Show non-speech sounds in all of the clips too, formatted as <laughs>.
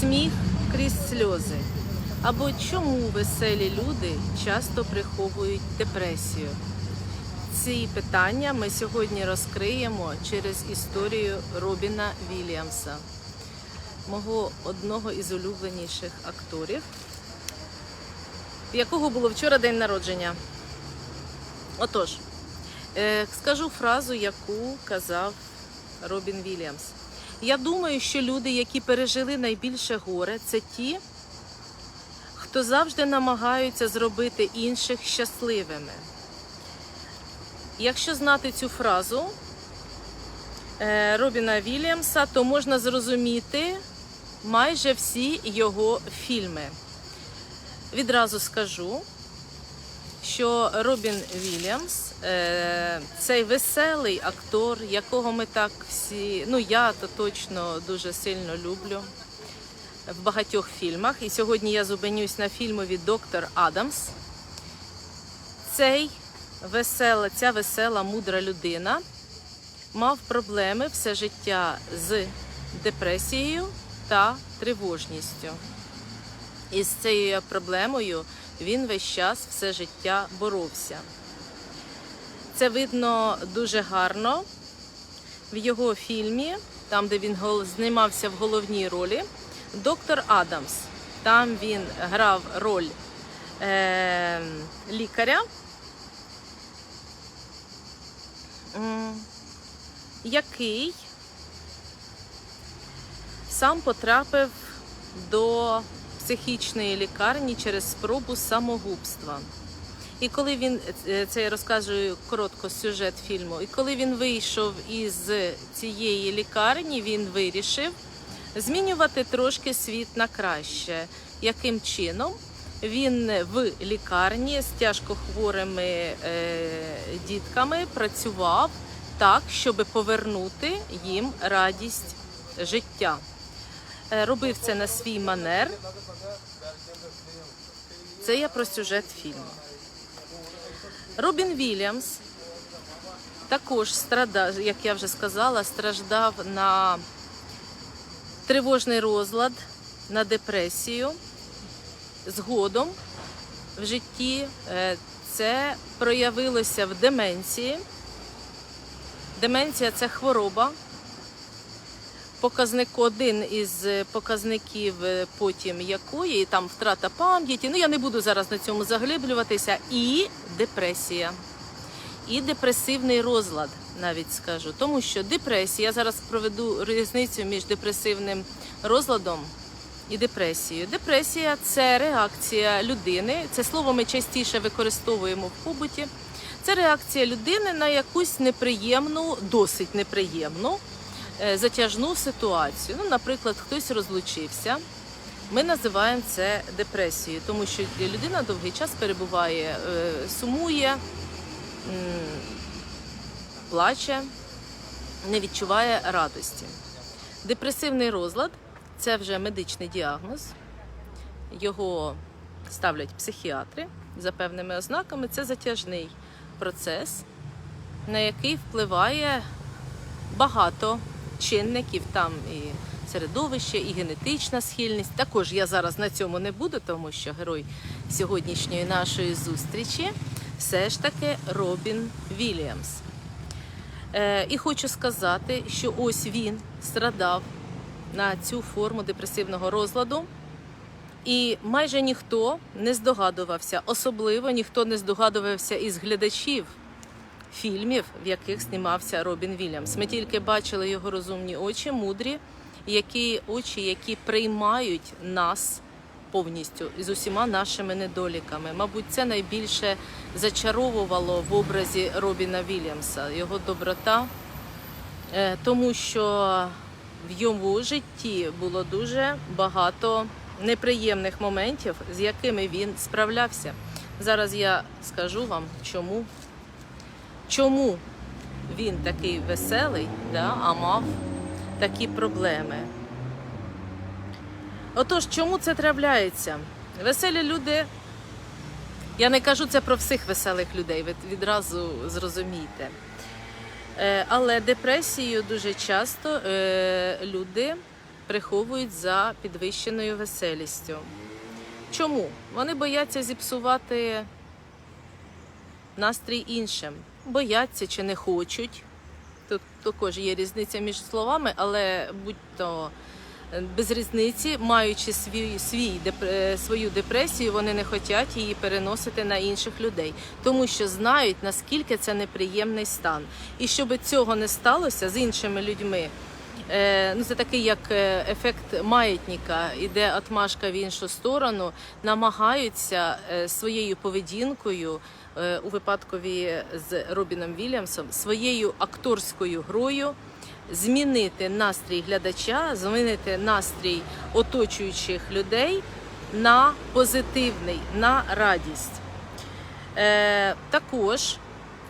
сміх крізь сльози? Або чому веселі люди часто приховують депресію? Ці питання ми сьогодні розкриємо через історію Робіна Вільямса, мого одного із улюбленіших акторів, якого було вчора день народження. Отож, е, скажу фразу, яку казав Робін Вільямс. Я думаю, що люди, які пережили найбільше горе, це ті, хто завжди намагаються зробити інших щасливими. Якщо знати цю фразу е, Робіна Вільямса, то можна зрозуміти майже всі його фільми. Відразу скажу, що Робін Вільямс цей веселий актор, якого ми так всі, ну я то точно дуже сильно люблю в багатьох фільмах. І сьогодні я зупинюсь на фільмові Доктор Адамс. Цей весела, ця весела, мудра людина мав проблеми все життя з депресією та тривожністю. І з цією проблемою він весь час все життя боровся. Це видно дуже гарно в його фільмі, там, де він знімався в головній ролі, Доктор Адамс. Там він грав роль е- лікаря, який сам потрапив до психічної лікарні через спробу самогубства. І коли він е, це я розкажу коротко сюжет фільму, і коли він вийшов із цієї лікарні, він вирішив змінювати трошки світ на краще. Яким чином? Він в лікарні з тяжкохворими е, дітками працював так, щоб повернути їм радість життя. Е, Робив це на свій манер. Це я про сюжет фільму. Робін Вільямс також страдав, як я вже сказала, страждав на тривожний розлад, на депресію. Згодом в житті е, це проявилося в деменції. Деменція це хвороба. Показник один із показників е, потім якої, там втрата пам'яті. Ну я не буду зараз на цьому заглиблюватися. І депресія, і депресивний розлад, навіть скажу. Тому що депресія, я зараз проведу різницю між депресивним розладом і депресією. Депресія це реакція людини. Це слово ми частіше використовуємо в побуті. Це реакція людини на якусь неприємну, досить неприємну е, затяжну ситуацію. Ну, наприклад, хтось розлучився. Ми називаємо це депресією, тому що людина довгий час перебуває, е, сумує, плаче, не відчуває радості. Депресивний розлад це вже медичний діагноз. Його ставлять психіатри за певними ознаками. Це затяжний процес, на який впливає багато чинників, там і середовище, і генетична схильність. Також я зараз на цьому не буду, тому що герой сьогоднішньої нашої зустрічі все ж таки Робін Вільямс. Е, і хочу сказати, що ось він страдав на цю форму депресивного розладу. І майже ніхто не здогадувався, особливо ніхто не здогадувався із глядачів фільмів, в яких знімався Робін Вільямс. Ми тільки бачили його розумні очі, мудрі, які очі, які приймають нас повністю з усіма нашими недоліками. Мабуть, це найбільше зачаровувало в образі Робіна Вільямса, його доброта, Е, тому що в йому житті було дуже багато неприємних моментів, з якими він справлявся. Зараз я скажу вам, чому, чому він такий веселий, да, а мав такі проблеми. Отож, чому це трапляється? Веселі люди. Я не кажу це про всіх веселих людей, ви відразу зрозумійте. Е, Але депресією дуже часто е, люди приховують за підвищеною веселістю. Чому? Вони бояться зіпсувати настрій іншим, бояться чи не хочуть. Тут також є різниця між словами, але будь-то е, без різниці, маючи свій, свій, е, свою депресію, вони не хочуть її переносити на інших людей, тому що знають, наскільки це неприємний стан. І щоб цього не сталося з іншими людьми, Е, ну, це такий як ефект маятника, іде отмашка в іншу сторону, намагаються своєю поведінкою у випадкові з Робіном Вільямсом, своєю акторською грою змінити настрій глядача, змінити настрій оточуючих людей на позитивний, на радість. Е, також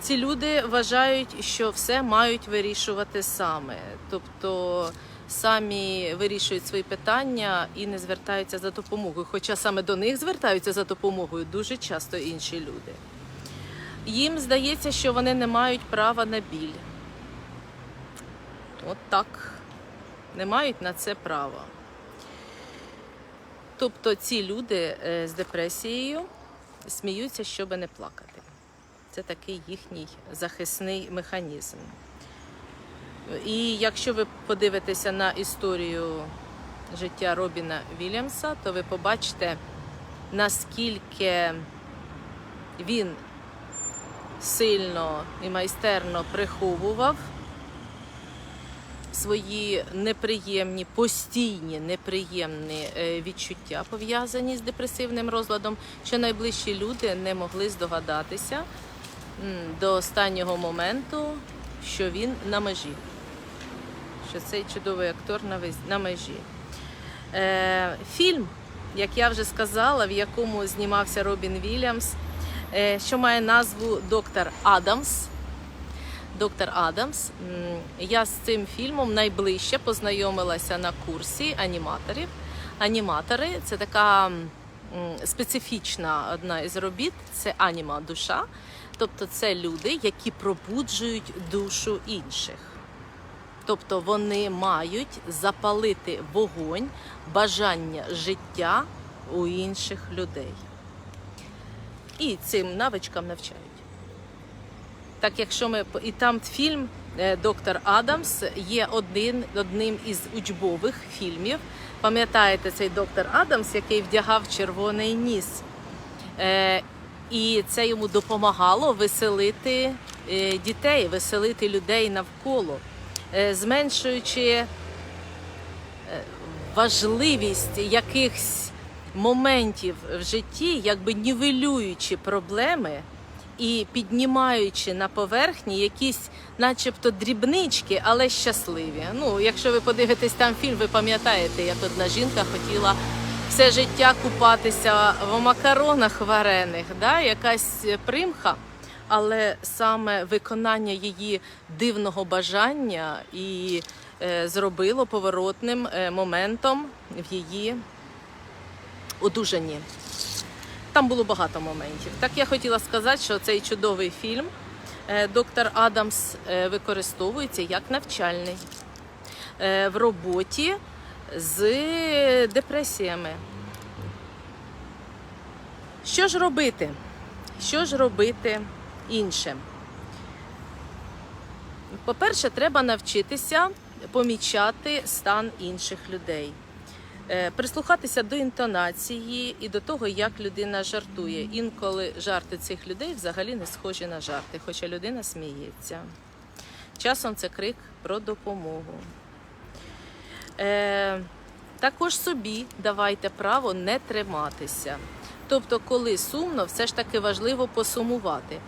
ці люди вважають, що все мають вирішувати саме, тобто самі вирішують свої питання і не звертаються за допомогою. Хоча саме до них звертаються за допомогою дуже часто інші люди. Їм здається, що вони не мають права на біль. От так. Не мають на це права. Тобто ці люди е, з депресією сміються, щоб не плакати. Це такий їхній захисний механізм. І якщо ви подивитеся на історію життя Робіна Вільямса, то ви побачите, наскільки він сильно і майстерно приховував свої неприємні, постійні неприємні е, відчуття, пов'язані з депресивним розладом, що найближчі люди не могли здогадатися до останнього моменту, що він на межі, що цей чудовий актор на межі. Е, фільм, як я вже сказала, в якому знімався Робін Вільямс, що має назву Доктор Адамс. Доктор Адамс. Я з цим фільмом найближче познайомилася на курсі аніматорів. Аніматори це така специфічна одна із робіт, це аніма душа. Тобто це люди, які пробуджують душу інших. Тобто вони мають запалити вогонь, бажання життя у інших людей. І цим навичкам навчають. Так, якщо ми і там фільм е, Доктор Адамс є один одним із учбових фільмів. Пам'ятаєте цей доктор Адамс, який вдягав червоний ніс? Е, і це йому допомагало веселити е, дітей, веселити людей навколо, е, зменшуючи важливість якихось моментів в житті, якби нівелюючи проблеми і піднімаючи на поверхні якісь, начебто, дрібнички, але щасливі. Ну, якщо ви подивитесь там фільм, ви пам'ятаєте, як одна жінка хотіла все життя купатися в макаронах варених, да? якась примха. Але саме виконання її дивного бажання і е, зробило поворотним е, моментом в її одужанні. Там було багато моментів. Так я хотіла сказати, що цей чудовий фільм е, доктор Адамс е, використовується як навчальний е, в роботі з депресіями. Що ж робити? Що ж робити інше? По-перше, треба навчитися помічати стан інших людей. Е, Прислухатися до інтонації і до того, як людина жартує. Інколи жарти цих людей взагалі не схожі на жарти, хоча людина сміється. Часом це крик про допомогу. Е, також собі давайте право не триматися. Тобто, коли сумно, все ж таки важливо посумувати.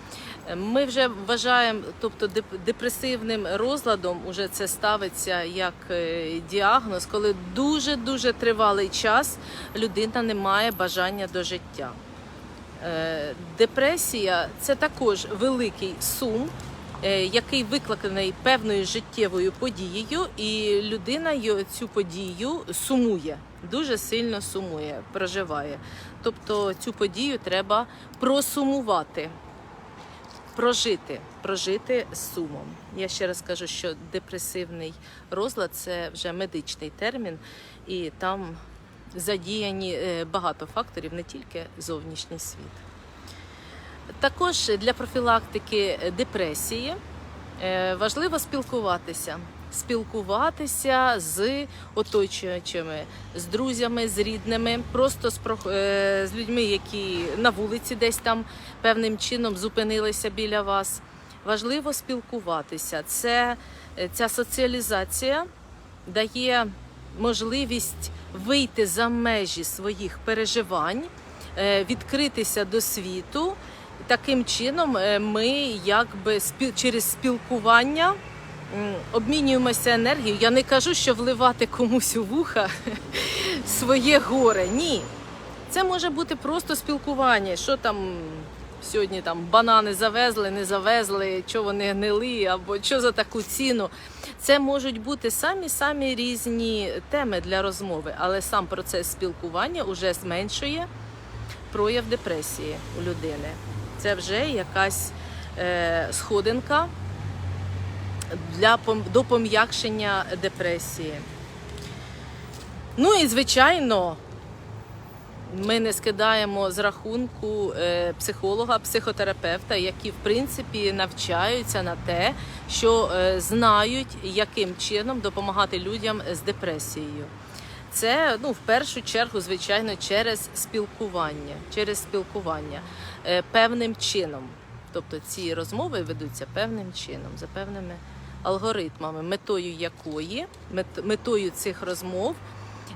Ми вже вважаємо, тобто депресивним розладом уже це ставиться як е, діагноз, коли дуже дуже тривалий час людина не має бажання до життя. Е, Депресія це також великий сум, е, який викликаний певною життєвою подією, і людина цю подію сумує, дуже сильно сумує, проживає. Тобто цю подію треба просумувати. Прожити, прожити з сумом. Я ще раз кажу, що депресивний розлад це вже медичний термін, і там задіяні е, багато факторів, не тільки зовнішній світ. Також для профілактики депресії е, важливо спілкуватися. Спілкуватися з оточуючими, з друзями, з рідними, просто з, е, з людьми, які на вулиці десь там певним чином зупинилися біля вас. Важливо спілкуватися. Це е, ця соціалізація дає можливість вийти за межі своїх переживань, е, відкритися до світу. Таким чином, ми якби через спілкування обмінюємося енергією. Я не кажу, що вливати комусь у вуха <laughs> своє горе. Ні. Це може бути просто спілкування. Що там сьогодні там банани завезли, не завезли, що вони гнили, або що за таку ціну. Це можуть бути самі самі різні теми для розмови, але сам процес спілкування вже зменшує прояв депресії у людини. Це вже якась е, сходинка для до пом'якшення депресії. Ну і звичайно, ми не скидаємо з рахунку е, психолога, психотерапевта, які в принципі навчаються на те, що е, знають, яким чином допомагати людям з депресією. Це ну в першу чергу, звичайно, через спілкування, через спілкування е, певним чином. Тобто ці розмови ведуться певним чином, за певними алгоритмами, метою якої мет- метою цих розмов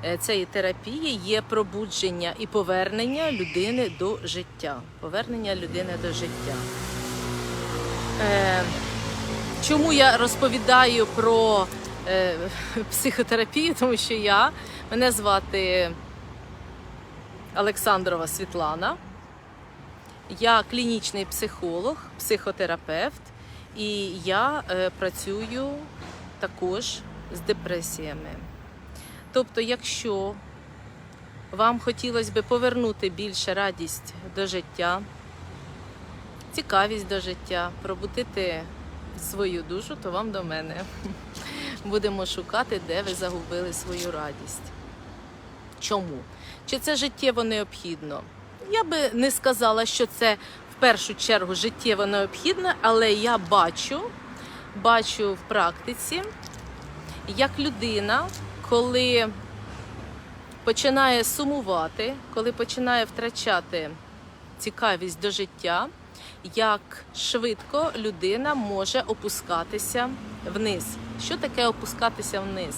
е, цієї терапії є пробудження і повернення людини до життя. Повернення людини до життя. Е, чому я розповідаю про е, <laughs> психотерапію? Тому що я мене звати Олександрова Світлана. Я клінічний психолог, психотерапевт, і я е, працюю також з депресіями. Тобто, якщо вам хотілося б повернути більше радість до життя, цікавість до життя, пробудити свою душу, то вам до мене. <laughs> Будемо шукати, де ви загубили свою радість. Чому? Чи це життєво необхідно? Я би не сказала, що це в першу чергу життєво необхідно, але я бачу, бачу в практиці, як людина, коли починає сумувати, коли починає втрачати цікавість до життя, як швидко людина може опускатися вниз. Що таке опускатися вниз?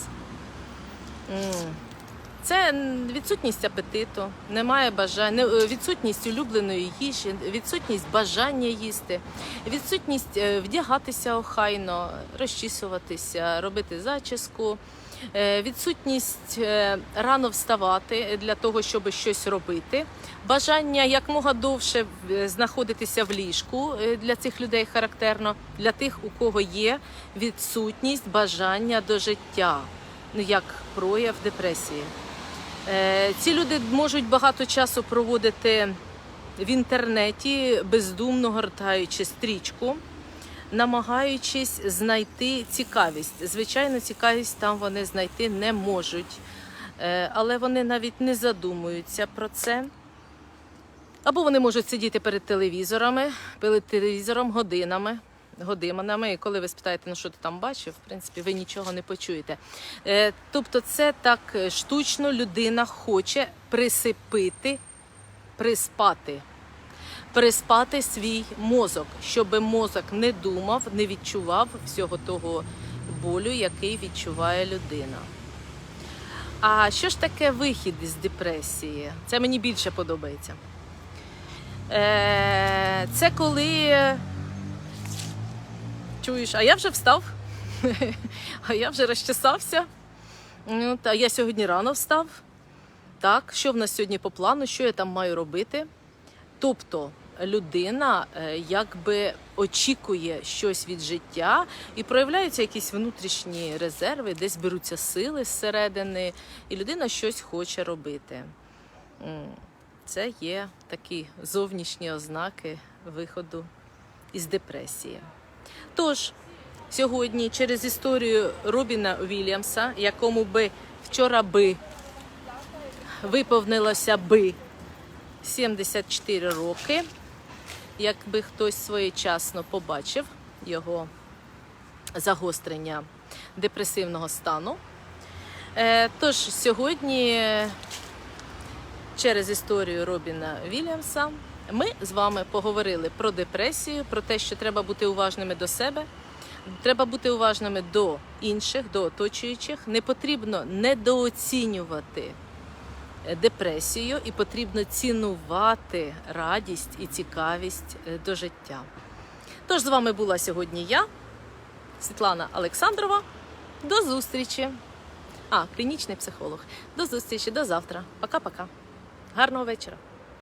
Це відсутність апетиту, немає бажання, відсутність улюбленої їжі, відсутність бажання їсти, відсутність е, вдягатися охайно, розчісуватися, робити зачіску, е, відсутність е, рано вставати для того, щоб щось робити, бажання якмога довше е, знаходитися в ліжку е, для цих людей характерно, для тих, у кого є відсутність бажання до життя, ну як прояв депресії. Е, Ці люди можуть багато часу проводити в інтернеті, бездумно гортаючи стрічку, намагаючись знайти цікавість. Звичайно, цікавість там вони знайти не можуть, Е, але вони навіть не задумуються про це. Або вони можуть сидіти перед телевізорами, перед телевізором годинами. Годинами, і коли ви спитаєте, ну що ти там бачив, в принципі, ви нічого не почуєте. Е, тобто, це так е, штучно людина хоче присипити, приспати, приспати свій мозок, щоб мозок не думав, не відчував всього того болю, який відчуває людина. А що ж таке вихід із депресії? Це мені більше подобається. Е, Це коли чуєш, а я вже встав, <laughs> а я вже розчесався. Ну, Та я сьогодні рано встав. Так, що в нас сьогодні по плану, що я там маю робити? Тобто людина е, якби очікує щось від життя і проявляються якісь внутрішні резерви, десь беруться сили зсередини, і людина щось хоче робити. Це є такі зовнішні ознаки виходу із депресії. Тож, сьогодні через історію Робіна Вільямса, якому би вчора би виповнилося би 74 роки, якби хтось своєчасно побачив його загострення депресивного стану. Е, Тож сьогодні через історію Робіна Вільямса ми з вами поговорили про депресію, про те, що треба бути уважними до себе, треба бути уважними до інших, до оточуючих. Не потрібно недооцінювати е, депресію і потрібно цінувати радість і цікавість е, до життя. Тож з вами була сьогодні я, Світлана Олександрова. До зустрічі! А, клінічний психолог. До зустрічі, до завтра. Пока-пока. Гарного вечора.